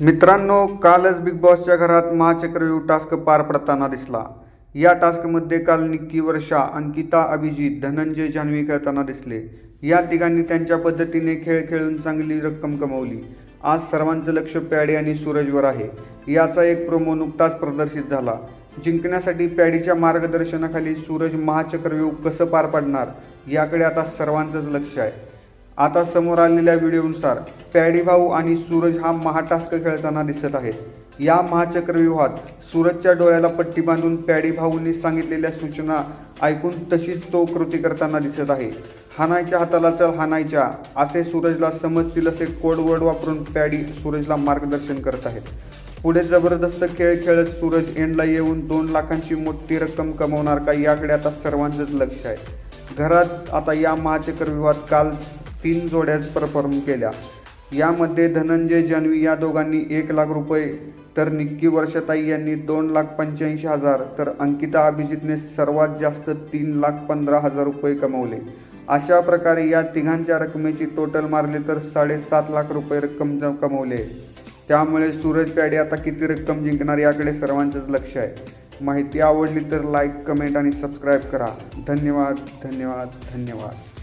मित्रांनो कालच बिग बॉसच्या घरात महाचक्रव्यूह टास्क पार पडताना दिसला. या टास्कमध्ये काल निक्की वर्षा अंकिता अभिजित धनंजय जान्हवी खेळताना दिसले. या तिघांनी त्यांच्या पद्धतीने खेळ खेळून चांगली रक्कम कमवली. आज सर्वांचं लक्ष पॅडी आणि सूरजवर आहे. याचा एक प्रोमो नुकताच प्रदर्शित झाला. जिंकण्यासाठी पॅडीच्या मार्गदर्शनाखाली सूरज महाचक्रव्यूह कसं पार पाडणार याकडे आता सर्वांचंच लक्ष आहे. आता समोर आलेल्या व्हिडिओनुसार पॅडी भाऊ आणि सूरज हा महाटास्क खेळताना दिसत आहेत या महाचक्रव्यूहात सूरजच्या डोळ्याला पट्टी बांधून पॅडी भाऊंनी सांगितलेल्या सूचना ऐकून तशीच तो कृती करताना दिसत आहे. हानायच्या हाताला चल हानायच्या असे सूरजला समजतील असे कोडवर्ड वापरून पॅडी सूरजला मार्गदर्शन करत आहेत. पुढे जबरदस्त खेळ खेळत सूरज एंडला येऊन दोन लाखांची मोठी रक्कम कमवणार का याकडे आता सर्वांचंच लक्ष आहे. घरात आता या महाचक्रव्यूहात काल तीन जोड्या परफॉर्म केल्या. यामध्ये धनंजय जान्हवी या दोघांनी एक लाख रुपये तर निक्की वर्षाताई यांनी दोन लाख पंच्याऐंशी हजार तर अंकिता अभिजितने सर्वात जास्त तीन लाख पंधरा हजार रुपये कमवले. अशा प्रकारे या तिघांच्या रकमेची टोटल मारले तर साडेसात लाख रुपये रक्कम कमवले. त्यामुळे सूरज पॅडे आता किती रक्कम जिंकणार याकडे सर्वांचंच लक्ष आहे. माहिती आवडली तर लाईक कमेंट आणि सबस्क्राईब करा. धन्यवाद धन्यवाद धन्यवाद.